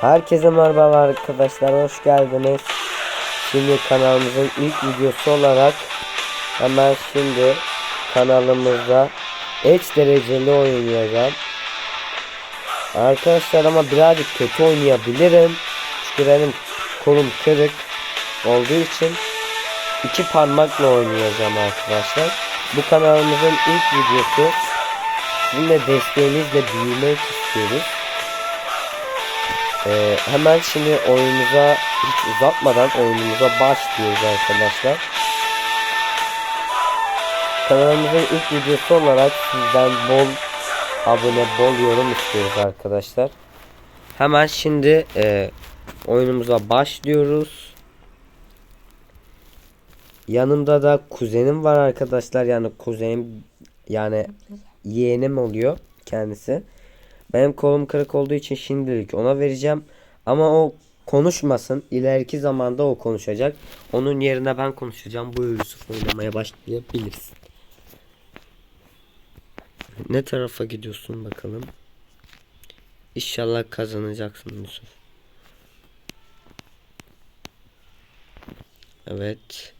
Herkese merhaba arkadaşlar hoş geldiniz. Şimdi kanalımızın ilk videosu olarak hemen şimdi kanalımızda H dereceli oynayacağım. Arkadaşlar ama birazcık kötü oynayabilirim. Çünkü benim kolum kırık olduğu için iki parmakla oynayacağım arkadaşlar. Bu kanalımızın ilk videosu. Sizin de desteğinizle büyümek istiyoruz. Ee, hemen şimdi oyunumuza hiç uzatmadan oyunumuza başlıyoruz arkadaşlar. Kanalımızın ilk videosu olarak sizden bol abone, bol yorum istiyoruz arkadaşlar. Hemen şimdi e, oyunumuza başlıyoruz. Yanımda da kuzenim var arkadaşlar. Yani kuzenim yani yeğenim oluyor kendisi. Benim kolum kırık olduğu için şimdilik ona vereceğim. Ama o konuşmasın. İleriki zamanda o konuşacak. Onun yerine ben konuşacağım. Bu Yusuf oynamaya başlayabiliriz. Ne tarafa gidiyorsun bakalım. İnşallah kazanacaksın Yusuf. Evet.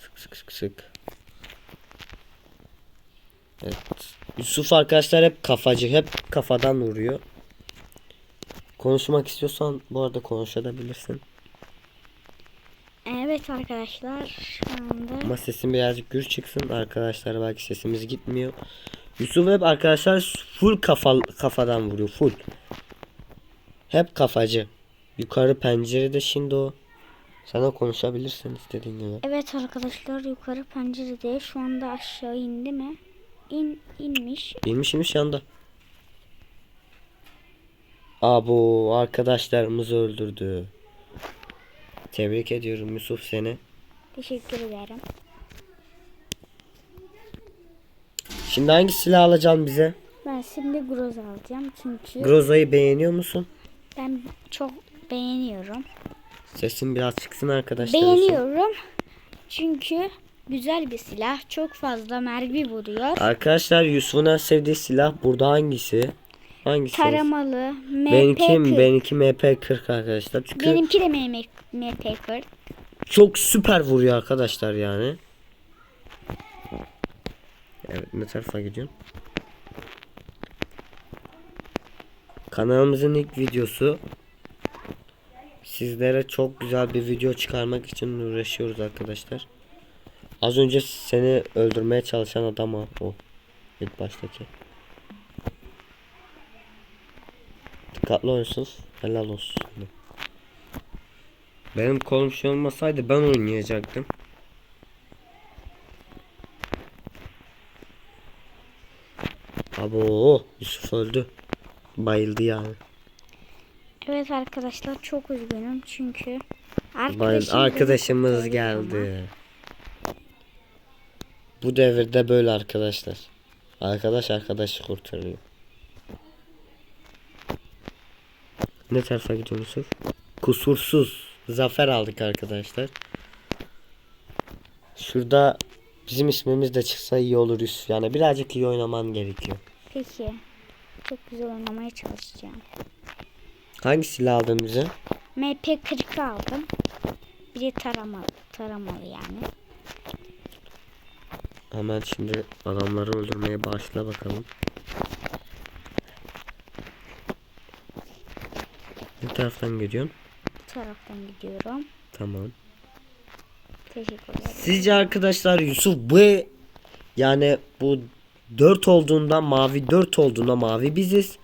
Sık sık sık sık. Evet. Yusuf arkadaşlar hep kafacı. Hep kafadan vuruyor. Konuşmak istiyorsan bu arada konuşabilirsin. Evet arkadaşlar şu anda Ama sesin birazcık gür çıksın. Arkadaşlar belki sesimiz gitmiyor. Yusuf hep arkadaşlar full kafa, kafadan vuruyor. Full. Hep kafacı. Yukarı pencerede şimdi o. Sana konuşabilirsin istediğin gibi. Evet arkadaşlar yukarı pencerede şu anda aşağı indi mi? İn inmiş. İnmiş inmiş yanda. Abo arkadaşlarımızı öldürdü. Tebrik ediyorum Yusuf seni. Teşekkür ederim. Şimdi hangi silah alacaksın bize? Ben şimdi groz alacağım çünkü Groza'yı beğeniyor musun? ben çok beğeniyorum. Sesin biraz çıksın arkadaşlar. Beğeniyorum çünkü güzel bir silah. Çok fazla mermi vuruyor. Arkadaşlar Yusuf'un en sevdiği silah burada hangisi? Hangisi? Taramalı, Benimki, MP40. benimki MP40 arkadaşlar. Çünkü Benimki de MP40. çok süper vuruyor arkadaşlar yani. Evet ne tarafa gidiyorsun? Kanalımızın ilk videosu. Sizlere çok güzel bir video çıkarmak için uğraşıyoruz arkadaşlar. Az önce seni öldürmeye çalışan adam o. o. İlk baştaki. Dikkatli olsun. Helal olsun. Benim kolum şey olmasaydı ben oynayacaktım. Abo Yusuf öldü. Bayıldı yani. Evet arkadaşlar çok üzgünüm çünkü Bayıldı. arkadaşım Arkadaşımız geldi. Bu devirde böyle arkadaşlar. Arkadaş arkadaşı kurtarıyor. Ne tarafa gidiyor Yusuf? Kusursuz. Zafer aldık arkadaşlar. Şurada bizim ismimiz de çıksa iyi olur Yusuf. Yani birazcık iyi oynaman gerekiyor. Peki. Çok güzel oynamaya çalışacağım. Hangi silah aldın bize? MP40 aldım. Bir de taramalı. Taramalı yani. Hemen şimdi adamları öldürmeye başla bakalım. Ne taraftan gidiyorsun? Bu taraftan gidiyorum. Tamam. Teşekkür ederim. Sizce arkadaşlar Yusuf bu yani bu 4 olduğunda mavi 4 olduğunda mavi biziz.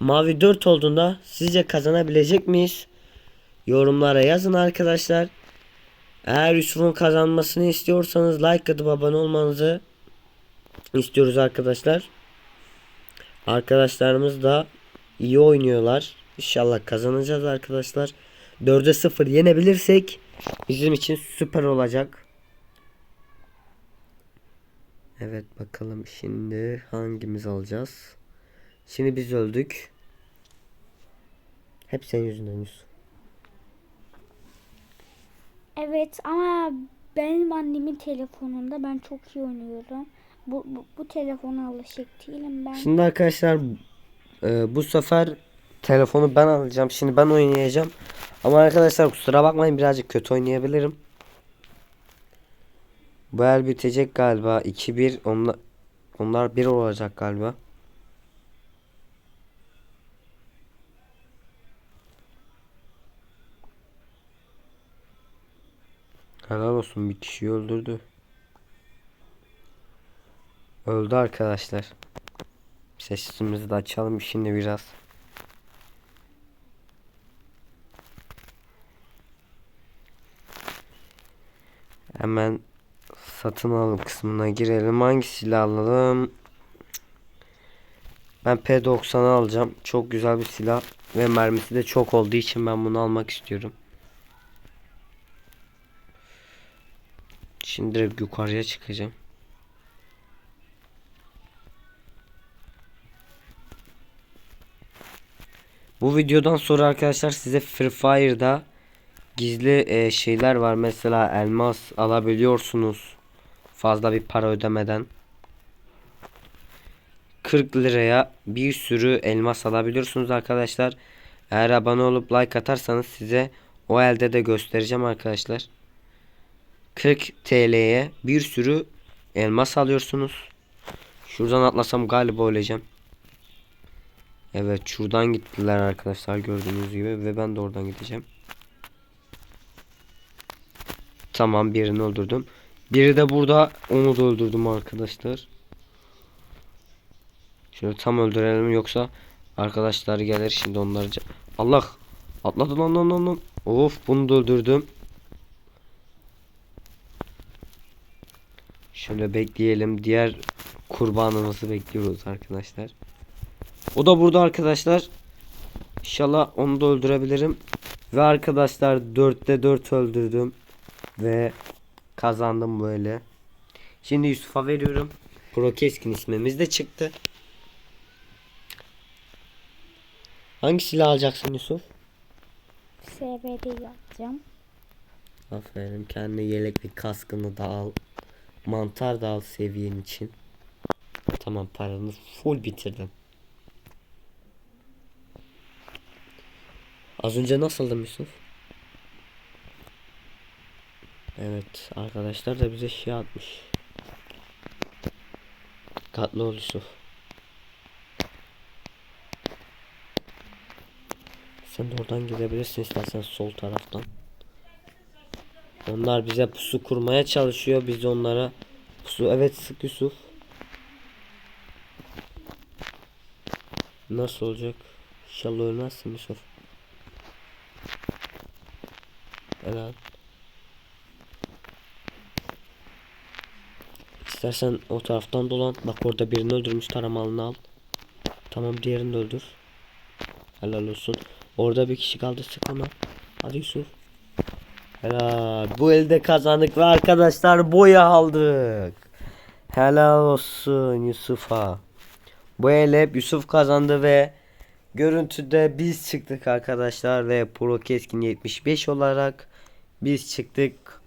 Mavi 4 olduğunda sizce kazanabilecek miyiz? Yorumlara yazın arkadaşlar. Eğer Yusuf'un kazanmasını istiyorsanız like atıp abone olmanızı istiyoruz arkadaşlar. Arkadaşlarımız da iyi oynuyorlar. İnşallah kazanacağız arkadaşlar. 4'e 0 yenebilirsek bizim için süper olacak. Evet bakalım şimdi hangimiz alacağız? Şimdi biz öldük. Hep senin yüzünden Yusuf. Evet ama benim annemin telefonunda ben çok iyi oynuyorum. Bu, bu, bu telefona alışık değilim ben. Şimdi arkadaşlar e, bu sefer telefonu ben alacağım. Şimdi ben oynayacağım. Ama arkadaşlar kusura bakmayın birazcık kötü oynayabilirim. Bu el bitecek galiba. 2-1 onlar onlar 1 olacak galiba. Helal olsun bir kişiyi öldürdü. Öldü arkadaşlar. Sesimizi de açalım şimdi biraz. Hemen satın alım kısmına girelim. Hangi silah alalım? Ben P90'ı alacağım. Çok güzel bir silah ve mermisi de çok olduğu için ben bunu almak istiyorum. Şimdi direkt yukarıya çıkacağım. Bu videodan sonra arkadaşlar size Free Fire'da gizli e, şeyler var. Mesela elmas alabiliyorsunuz. Fazla bir para ödemeden. 40 liraya bir sürü elmas alabiliyorsunuz arkadaşlar. Eğer abone olup like atarsanız size o elde de göstereceğim arkadaşlar. 40 TL'ye bir sürü elmas alıyorsunuz. Şuradan atlasam galiba öleceğim. Evet şuradan gittiler arkadaşlar gördüğünüz gibi ve ben de oradan gideceğim. Tamam birini öldürdüm. Biri de burada onu da öldürdüm arkadaşlar. Şöyle tam öldürelim yoksa arkadaşlar gelir şimdi onları Allah atladı lan lan lan lan. Of bunu da öldürdüm. Şöyle bekleyelim. Diğer kurbanımızı bekliyoruz arkadaşlar. O da burada arkadaşlar. İnşallah onu da öldürebilirim. Ve arkadaşlar 4'te 4 öldürdüm. Ve kazandım böyle. Şimdi Yusuf'a veriyorum. Pro Keskin ismimiz de çıktı. Hangi silah alacaksın Yusuf? SBD yapacağım. Aferin kendi yelekli kaskını da al. Mantar da al seviyen için. Tamam paranı full bitirdim. Az önce nasıldı Yusuf? Evet arkadaşlar da bize şey atmış. Katlı ol Yusuf. Sen de oradan gidebilirsin istersen sol taraftan. Onlar bize pusu kurmaya çalışıyor. Biz onlara pusu evet sık Yusuf. Nasıl olacak? İnşallah ölmezsin Yusuf. Helal. İstersen o taraftan dolan. Bak orada birini öldürmüş taramalını al. Tamam diğerini öldür. Helal olsun. Orada bir kişi kaldı sık ona. Hadi Yusuf. Helal. Bu elde kazandık ve arkadaşlar boya aldık. Helal olsun Yusuf'a. Bu el hep Yusuf kazandı ve görüntüde biz çıktık arkadaşlar ve Pro Keskin 75 olarak biz çıktık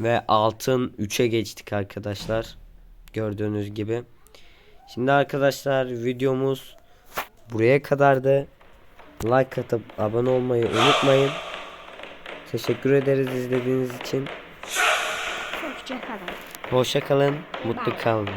ve altın 3'e geçtik arkadaşlar. Gördüğünüz gibi. Şimdi arkadaşlar videomuz buraya kadardı. Like atıp abone olmayı unutmayın. Teşekkür ederiz izlediğiniz için. Hoşçakalın. Hoşça kalın, mutlu kalın.